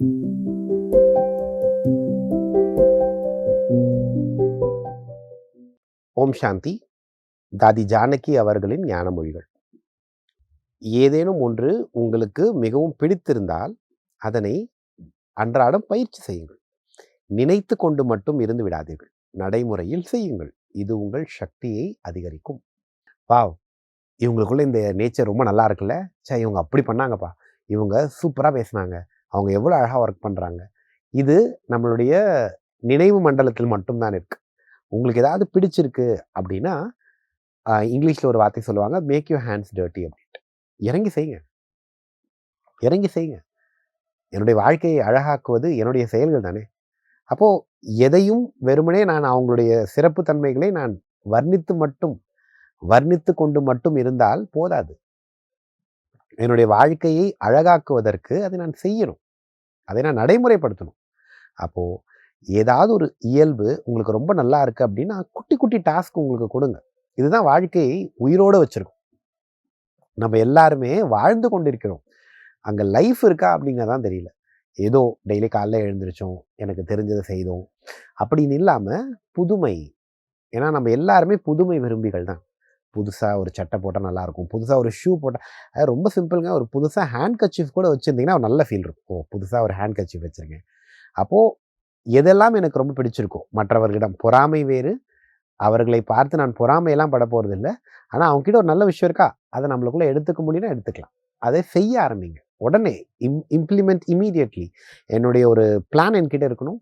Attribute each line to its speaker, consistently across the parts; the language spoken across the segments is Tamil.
Speaker 1: ஓம் சாந்தி. தாதி ஜானகி அவர்களின் ஞான மொழிகள் ஏதேனும் ஒன்று உங்களுக்கு மிகவும் பிடித்திருந்தால் அதனை அன்றாடம் பயிற்சி செய்யுங்கள். நினைத்து கொண்டு மட்டும் இருந்து விடாதீர்கள். நடைமுறையில் செய்யுங்கள். இது உங்கள் சக்தியை அதிகரிக்கும். வாவ்! இவங்களுக்குள்ள இந்த நேச்சர் ரொம்ப நல்லா இருக்குல்ல? சே இவங்க அப்படி பண்ணாங்கப்பா. இவங்க சூப்பராக பேசுனாங்க. அவங்க எவ்வளோ அழகாக ஒர்க் பண்ணுறாங்க இது நம்மளுடைய நினைவு மண்டலத்தில் மட்டும்தான் இருக்குது உங்களுக்கு ஏதாவது பிடிச்சிருக்கு அப்படின்னா இங்கிலீஷில் ஒரு வார்த்தை சொல்லுவாங்க மேக் யூ ஹேண்ட்ஸ் டர்ட்டி அப்படின்ட்டு. இறங்கி செய்யுங்க இறங்கி செய்யுங்க என்னுடைய வாழ்க்கையை அழகாக்குவது என்னுடைய செயல்கள் தானே. அப்போது எதையும் வெறுமனே நான் அவங்களுடைய சிறப்பு தன்மைகளை நான் வர்ணித்து மட்டும் வர்ணித்து கொண்டு மட்டும் இருந்தால் போதாது. என்னுடைய வாழ்க்கையை அழகாக்குவதற்கு அதை நான் செய்யணும். அதை நான் நடைமுறைப்படுத்தணும். அப்போது ஏதாவது ஒரு இயல்பு உங்களுக்கு ரொம்ப நல்லா இருக்குது அப்படின்னா குட்டி குட்டி டாஸ்க் உங்களுக்கு கொடுங்க. இதுதான் வாழ்க்கையை உயிரோடு வச்சுருக்கும். நம்ம எல்லாருமே வாழ்ந்து கொண்டிருக்கிறோம். அங்கே லைஃப் இருக்கா அப்படிங்கிறதான் தெரியல. ஏதோ டெய்லி காலைல எழுந்திரிச்சோம் எனக்கு தெரிஞ்சதை செய்தோம் அப்படின்னு இல்லாமல் புதுமை. ஏன்னா நம்ம எல்லாருமே புதுமை விரும்பிகள் தான். புதுசாக ஒரு சட்டை போட்டால் நல்லாயிருக்கும் புதுசாக ஒரு ஷூ போட்டால் அது ரொம்ப சிம்பிளுங்க. ஒரு புதுசாக ஹேண்ட் கச்சீஃப் கூட வச்சுருந்தீங்கன்னா ஒரு நல்ல ஃபீல் இருக்கும். ஓ புதுசாக ஒரு ஹேண்ட் கச்சீஃப் வச்சுருக்கேன். அப்போது எதெல்லாம் எனக்கு ரொம்ப பிடிச்சிருக்கும் மற்றவர்களிடம் பொறாமை வேறு அவர்களை பார்த்து நான் பொறாமையெல்லாம் பட போகிறது இல்லை ஆனால் அவங்ககிட்ட ஒரு நல்ல விஷயம் இருக்கா? அதை நம்மளுக்குள்ளே எடுத்துக்க முடியும்னா எடுத்துக்கலாம். அதை செய்ய ஆரம்பிங்க. உடனே இம் இம்ப்ளிமெண்ட் இமீடியட்லி என்னுடைய ஒரு பிளான் என்கிட்ட இருக்கணும்.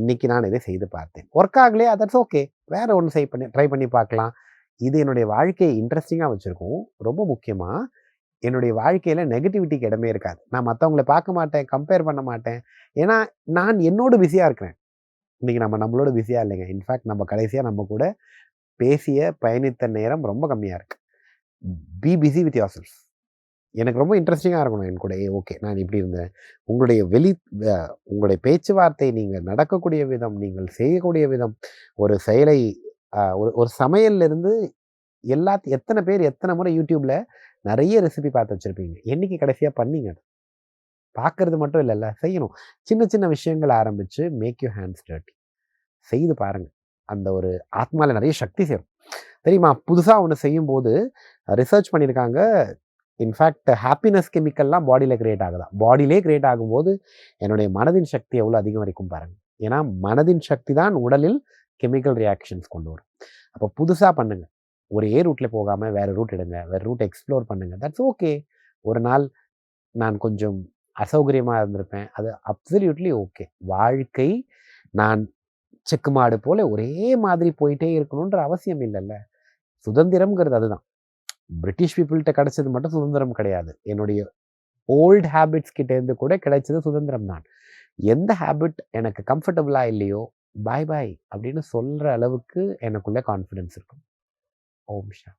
Speaker 1: இன்றைக்கி நான் இதை செய்து பார்த்தேன். ஒர்க் ஆகலையே? அதட்ஸ் ஓகே வேறு ஒன்று செய் பண்ணி ட்ரை பண்ணி பார்க்கலாம். இது என்னுடைய வாழ்க்கையை இன்ட்ரெஸ்டிங்காக வச்சுருக்கும். ரொம்ப முக்கியமாக என்னுடைய வாழ்க்கையில் நெகட்டிவிட்டிக்கு இடமே இருக்காது. நான் மற்றவங்கள பார்க்க மாட்டேன் கம்பேர் பண்ண மாட்டேன். ஏன்னா நான் என்னோட பிஸியாக இருக்கிறேன். இன்றைக்கி நம்ம நம்மளோட பிஸியாக இல்லைங்க. இன்ஃபேக்ட் நம்ம கடைசியாக நம்ம கூட பேசிய பயணித்த நேரம் ரொம்ப கம்மியாக இருக்குது be busy with yourself எனக்கு ரொம்ப இன்ட்ரெஸ்டிங்காக இருக்கணும். என் கூட ஓகே நான் இப்படி இருந்தேன். உங்களுடைய வெளி உங்களுடைய பேச்சுவார்த்தை நீங்கள் நடக்கக்கூடிய விதம் நீங்கள் செய்யக்கூடிய விதம் ஒரு செயலை ஒரு ஒரு சமையல்லேருந்து எல்லாத்தையும் எத்தனை பேர் எத்தனை முறை யூடியூப்பில் நிறைய ரெசிபி பார்த்து வச்சுருப்பீங்க. என்றைக்கு கடைசியாக பண்ணீங்க பார்க்குறது மட்டும் இல்லைல்ல செய்யணும். சின்ன சின்ன விஷயங்கள் ஆரம்பித்து மேக் யூ ஹேண்ட்ஸ் டர்ட்டி செய்து பாருங்கள் அந்த ஒரு ஆத்மாவில் நிறைய சக்தி சேரும். தெரியுமா? புதுசாக ஒன்று செய்யும்போது ரிசர்ச் பண்ணியிருக்காங்க இன்ஃபேக்ட் ஹாப்பினஸ் கெமிக்கல்லாம் பாடியில் கிரியேட் ஆகுதா? பாடியிலே கிரியேட் ஆகும்போது என்னுடைய மனதின் சக்தி எவ்வளோ அதிகம் வரைக்கும் பாருங்கள் ஏன்னா மனதின் சக்தி தான் உடலில் கெமிக்கல் ரியாக்ஷன்ஸ் கொண்டு வரும். அப்போ புதுசாக பண்ணுங்கள் ஒரே ரூட்டில் போகாமல் வேறு ரூட் எடுங்க. வேறு ரூட் எக்ஸ்ப்ளோர் பண்ணுங்கள் தட்ஸ் ஓகே ஒரு நாள் நான் கொஞ்சம் அசௌகரியமாக இருந்திருப்பேன். அது அப்சல்யூட்லி ஓகே வாழ்க்கை நான் செக்கு மாடு போல் ஒரே மாதிரி போயிட்டே இருக்கணுன்ற அவசியம் இல்லைல்ல. சுதந்திரம்ங்கிறது அதுதான். பிரிட்டிஷ் பீப்புள்கிட்ட கிடைச்சது மட்டும் சுதந்திரம் கிடையாது. என்னுடைய ஓல்டு ஹேபிட்ஸ் கிட்டேருந்து கூட கிடைச்சது சுதந்திரம் தான். எந்த ஹேபிட் எனக்கு கம்ஃபர்டபுளாக இல்லையோ பாய் பாய் அப்படின்னு சொல்கிற அளவுக்கு எனக்குள்ளே கான்ஃபிடென்ஸ் இருக்கும். ஓம் ஷா